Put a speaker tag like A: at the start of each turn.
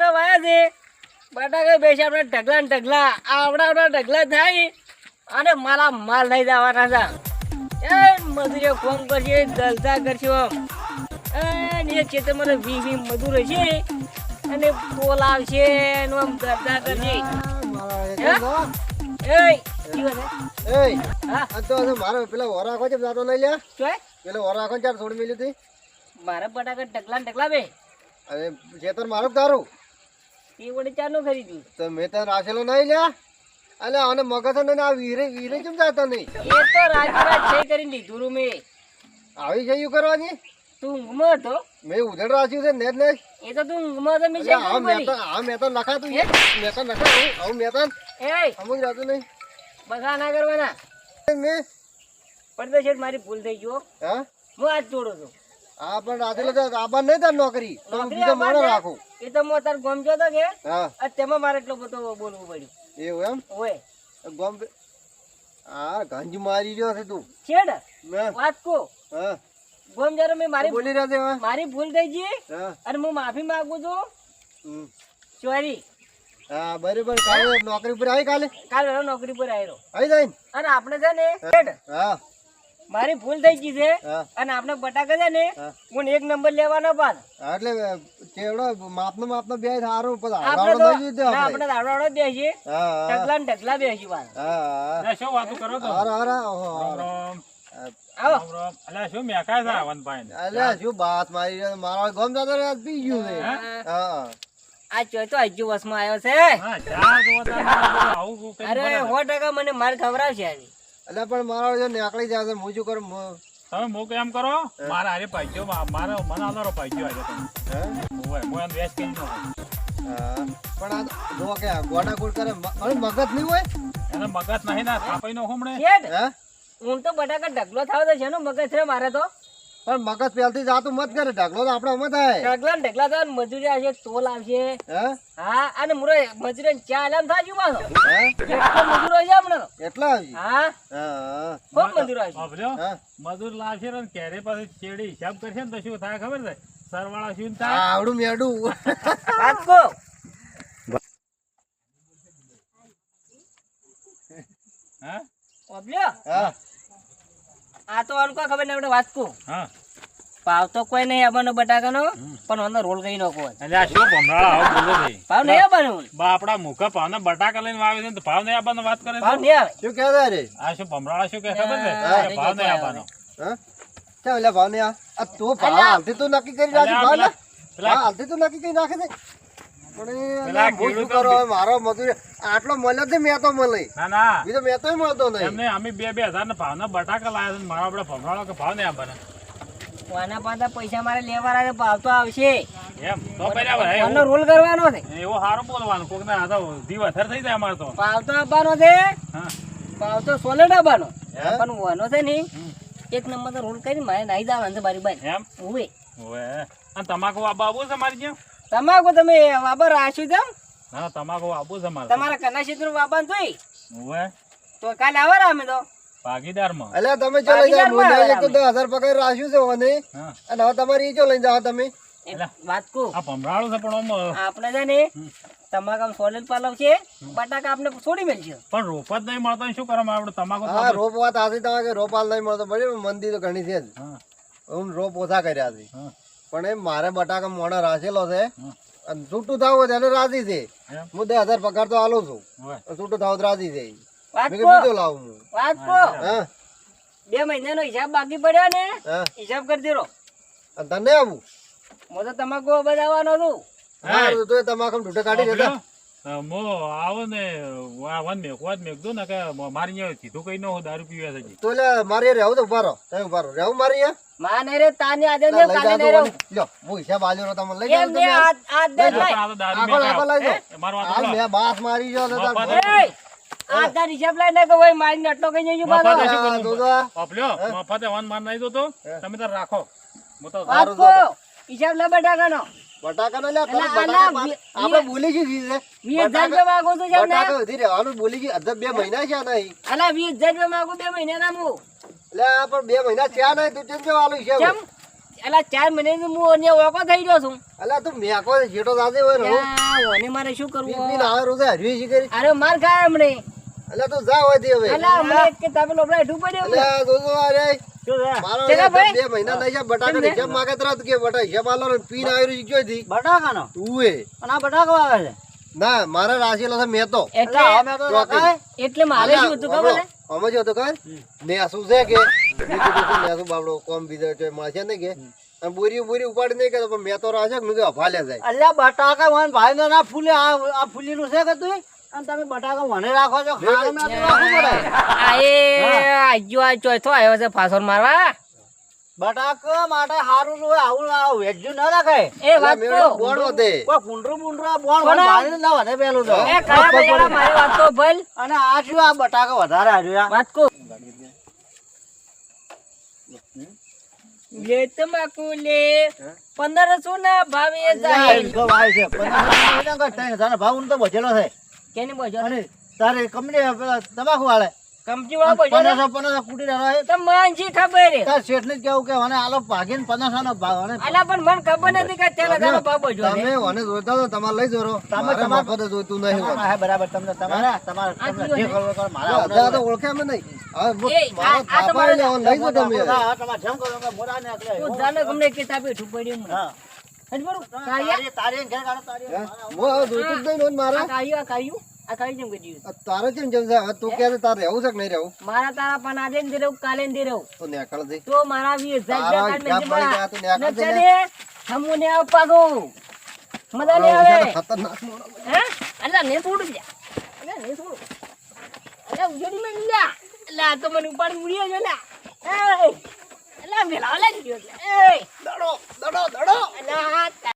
A: તો છે. બટાકા બેસી ઢગલા ઢગલા. આવડા આવડા ઢગલા થાય અને મારા માલ લઈ જવાના હતા એ ફોન કરશે? દલતા કરશો. આમ એ ખેતરમાં વી વી મજૂર છે અને પોલ આવશે
B: મારો પેલા વરા આખો છે જાતો લઈ લ્યા
A: ચોય
B: પેલો વરા આખો ચાર થોડી મિલી હતી.
A: મારા બટાકા ઢગલા ને ઢગલા બે
B: હવે ખેતર મારો તારું.
A: તે વડે ચારનું ખરીદ્યું
B: તો મેં તને રાખેલો નહીં લ્યા. અલે આને મગજ ને આ વીરે વીરે કેમ જાતા નહીં?
A: એ તો રાજરાજ છે કરીને લીધું રૂ મેં.
B: આવી એવું કરવાની?
A: તું ઊંઘમાં હતો?
B: મેં ઉધડ રાખ્યું છે નેટ ને
A: એ તો તું ઊંઘમાં હતો મેં છે
B: આ મેં તો આ મેં તો નખાતું છે. મેં તો નખાતું. આવું મેં તો
A: એ
B: અમુક જાતું નહીં.
A: ના કરવાના. પડદો શેઠ મારી ભૂલ થઈ ગયો
B: હા.
A: હું? આજ તોડું છું.
B: આ પણ તો નહીં તાર નોકરી. તો હું બીજો મોડો
A: આવવા એ તો હું તાર ગમજો તો કે
B: હા.
A: તેમાં મારે એટલો બધો બોલવું પડ્યું.
B: એવું એમ?
A: ઓય.
B: ગોમ હા ગંજ મારી રહ્યો છે તું.
A: છેડ વાત કો.
B: હા
A: ગમ જરા મેં મારી
B: બોલી રહ્યો છે
A: મારી ભૂલ થઈ ગઈ
B: હા.
A: અને હું માફી માંગુ છું. સોરી.
B: હા બરાબર. કાલે નોકરી પર આવી કાલે?
A: કાલે નોકરી પર આવ્યો
B: આવી જાય
A: અને આપણે છે ને
B: હા.
A: મારી ભૂલ થઈ ગઈ છે. અને આપણે બટાકા છે ને
B: હા.
A: એક નંબર લેવાનો પાછ
B: એટલે કેવડો માપનો માપનો બે સારો પછી
A: આવડો
B: નહીં દીધો આપણે.
A: આવડો જ
B: હા
A: ઢગલા ને ઢગલા બેસી પાછા
B: હા હા.
C: શું વાત કરો તો
B: હારા, હારા, ઓહો,
A: આવો
C: રામ રામ. અલ્યા શું મેકાય છે આવનભાઈ ને?
B: અલ્યા શું બાત મારી મારા ગમ દાદા પી ગયું છે. હા.
A: આ ચોય તો હજુ વસમાં આવ્યો છે. અરે સો ટકા મને માર ખવડાવશે
B: એટલે પણ મારો જો નીકળી જાય હું શું કરું?
C: તમે મો કેમ કરો. મારા હારે પાઈજો મારે મને આધારો પાઈજો આજે તમે
B: હે?
C: હું એમ વેસ્ટ કરી.
B: પણ આ જો કે ગોડા ગોડ કરે અરે મગજ નહીં હોય?
C: એને મગજ નહીં ના થાપાઈ નો હમણે
B: હે?
A: હું તો બટાકા ઢગલો થાવ તો છે ને મગજ છે મારે તો?
B: પણ મગજ પહેલથી જાતું મત કરે ઢગલો તો આપડે અમે થાય.
A: ઢગલા ને ઢગલા થાય મજૂરી આવશે તોલ આવશે.
B: હા?
A: અને મુરો મજૂરી ને ચા આલામ થાજુ પાછો. મજૂરો છે હમણાં
B: એટલા આવી?
A: હા.
B: હા
A: ખૂબ મજૂરો આવશે
C: મજૂર લાવશે ને કેરે પાસે ચેડી હિસાબ કરશે ને તો શું થાય ખબર છે? સરવાળા શું થાય?
B: આવડું મેડું.
A: વાંચકો
C: હા?
A: ઓબલ્યો?
B: હા.
A: આ તો ખબર નહીં આપણે વાંચકો
C: હા.
A: ભાવ તો કોઈ નહીં આવવાનો બટાકાનો પણ અંદર રોલ કરી કોઈ
C: એટલે આ શું ભમરાળા આવું બોલો ભાઈ
A: પાવ નહીં આવવાનો
C: બા આપડા મુખા ને બટાકા લઈને આવે છે તો પાવ નહીં આપવાનો વાત કરે પાવ
A: નહીં આવે.
B: શું કહેતા રે?
C: આ શું ભમરાળા શું કે ખબર ને પાવ નહીં આપવાનો.
B: હા? ચાલ એટલે ભાવ ને આ તું ભાવ. હાલથી તું નક્કી કરી રાખી ભાવ ને હાલથી તું નક્કી કરી નાખે છે મારો મજૂરી આટલો મળ્યો છે મેં તો મળે
C: ના ના.
B: બીજો મેં તો મળતો નહીં.
C: એમને અમે બે બે હજાર ના ભાવના બટાકા લાયા છે ને મારા આપડે ભમરાળો કે ભાવ
A: પાછા પૈસા મારે લેવાના છે ભાવ તો આવશે.
C: એમ તો પહેલા ભાઈ
A: રોલ કરવાનો છે?
C: એવો સારો બોલવાનું કોક ને આ તો દીવ થઈ જાય અમારે તો.
A: ભાવ તો આપવાનો છે.
C: હા.
A: ભાવ તો સોલેટ આપવાનો? પણ વાનો છે ને એક નંબર રોલ કરી મારે નાઈ દાવાનું છે મારી બાઈ.
C: એમ? ઓવે. અને તમાકુ આબુ આબુ છે મારી જ્યાં?
A: તમાકુ તમે વાબર રાખ્યું તેમ
C: ના તમાકુ આબુ છે મારે
A: તમારા કના ક્ષેત્ર વાબાન તોય
C: ઓવે
A: તો કાલે આવો અમે તો.
C: ભાગીદારમાં.
B: અલ્યા તમે ચલો જાઓ
A: ભાગીદાર
B: એક તો દસ પગાર રાખ્યું છે મને અને હવે તમારી ઈ ચો લઈને તમે?
A: વાત કહું.
C: આ ભમરાળું છે પણ
A: આપણે છે ને તમાકુ આમ સોલેટ પાલવ છે. બટાકા આપણે છોડી મેલશે
C: પણ રોપ જ નહીં મળતો શું કરવામાં આપણે તમાકુ
B: હા રોપ વાત તમારે રોપાલ નહીં મળતો બરાબર? મંદી તો ઘણી છે જ.
C: હું.
B: રોપ ઓછા કર્યા છે.
C: હા.
B: પણ એ મારે બટાકા મોડા રાખેલો છે. અને છૂટું થાવ હોય રાજી છે હું દસ હજાર પગાર તો આલું છું. છૂટું થાવ તો રાજી છે બીજો લાવું હું. હા
A: બે મહિનાનો હિસાબ બાકી પડ્યો ને હિસાબ કરી દેરો.
B: અને તને આવું?
A: હું તો તમાકુ બજાવવાનો છું.
B: તમાકુ ઢૂંઢે કાઢી દેતા.
C: મો આવો ને આ વન મેકવા જ મેકદો ને કે મારી ને સીધું કઈ ન દારૂ પીવા છે
B: તો એટલે મારે રહેવું તો ઊભા રહો તમે ઊભા રહો. રહેવું મારી
A: માં નહીં રે તાને આજે ને કાલે નહીં રહું
B: લ્યો હું હિસાબ આલ્યો રો તમને લઈ
A: એમ
B: તમે
A: આ આ દે
C: પણ
A: લાય
C: આ તો દારૂ
B: આગળ
C: મેકાય.
B: આગળ લઈ જાઓ
C: મારો
B: આ
C: સાંભળો.
B: બાસ મારી જો ને તાર
A: હિસાબ લઈ ને કે ભાઈ મારી નટલો કઈ જઈ
C: મફત
A: પાછો
C: શું
B: હા,
C: કરવું?
B: તો તો
C: ઓપલ્યો, મફતે વન માર નહીં દોતો તમે તાર રાખો.
A: મતો રાખો હિસાબ લે બટાકાનો
B: બટાકા ના લે તરત
A: અલા,
B: બટાકા
A: અલા,
B: પાક.
A: વી-
B: આપણે બોલી ગઈ છે
A: વીસ રૂપિયા માંગુ છું જેમ
B: બટાકા વધી રહેવાનું બોલી ગઈ. અધર બે મહિના છે નહીં.
A: અલા વીસ રૂપિયા માંગુ બે મહિનાના હું
B: એટલે આ પણ બે મહિના થયા નહીં તું કેમ જવાનું છે?
A: કેમ અલા ચાર મહિનાથી હું અહીંયા ઓકો થઈ ગયો છું.
B: અલા તું મેકો છે, જેટલો દાદે હોય રહું
A: ઓને મારે શું કરવું
B: પીને આવે રોજે હરવી છે કરી?
A: અરે માર ખાય હમણે.
B: અલા તું જા હોય તે હવે.
A: અલા હમણે કે તમે લોબડા હેઠું
B: અલા જો જો અરે. બે મહિના બટાકા
A: કેમ
B: માગે તરત કે બટા હિસાબ આલો ને પીને આવી રહ્યું છે
D: બટાકાનો?
B: તું એ.
D: અને આ બટાકો આવે છે?
B: ના મારે રાશેલો છે મેં તો.
A: એટલે
D: એટલે અમે તો રખાય.
A: એટલે મારે શું હતું ખબર
B: અમે જો તો કર નેસું છે કે? મેં કીધું કે નેસું બાબડો કોમ બીજો છે ને કે? બોરી બોરી ઉપાડી નહીં કે પણ મેં તો રાશે કે જાય.
D: અલ્યા બટાકા મને ભાઈ ને ફૂલે આ આ નું છે કે તું અને તમે બટાકા મને રાખો છો ખાવા મેં તો પડે.
A: આ એ આ ચોથો આવ્યો છે ફાસોર મારવા.
D: બટાકા માટે સારું છે આવું આ વેજ્યું ના રાખાય
A: એ વાત તો.
B: બોર્ડ વધે.
D: કોઈ કુંડરું બુંડરું બોણ
A: કોના?
D: ભાઈ ના વધે પેલું તો.
A: એ કયા બજારા મારી વાત તો ભલ.
D: અને આ શું આ બટાકા વધારે આવ્યું
A: વાત કો. લે તમાકુ લે પંદરસો ના ભાવે જાય
D: ભાવ તો બચેલો છે.
A: કેની બોજો
D: અને તારે કંપની પેલા તમાકુ વાળે
A: કંપની વાળો બોજો
D: પંદરસો પંદરસો કુટી રહ્યા
A: તો માનજી ખબર હે?
D: તાર શેઠ ને કેવું કે મને આલો ભાગીને પંદરસો નો ભાવ. અને
A: અલા પણ મને ખબર નથી કે તેલ તારો ભાવ બોજો
B: તમે મને જોતા તો તમારે લઈ જોરો.
D: તમે તમારે
B: મફત જોઈતું નહીં.
D: હા બરાબર તમને તમારા તમારે તમને જે કરવો કરો મારા
B: આ તો ઓળખે અમે નહીં
A: તમારે
B: લઈ જો તમે.
D: હા, હા, તમારે જેમ કરો મોરા ને એટલે
A: તું જાને ગમને કે તાપે
D: હા. તારી-
B: કેમ જેમ હવે તું કહે છે? રહેવું છે કે નહીં રહેવું?
A: મારા તારા પણ આજે ને દે કાલે ને દે
B: તો નેકળ દે
A: તો મારા વીસ હજાર
B: તારા
A: રૂપિયા
B: હિસાબ મળી ગયા તો? ન્યા
A: કાઢ
B: કાઢ
A: મેં નચે હમુને અપાગો. મજા નહીં આવે.
B: ખતરનાક
A: હે? અલ્લા ને છોડું જા. અલ્લા ને છોડું અલ્લા ઉજળી મેં લ્યા અલ્લા તો મને જો લ્યા એ અલ્લા મેલા લે ગયો એ!
B: દડો દડો દડો.
A: અલ્લા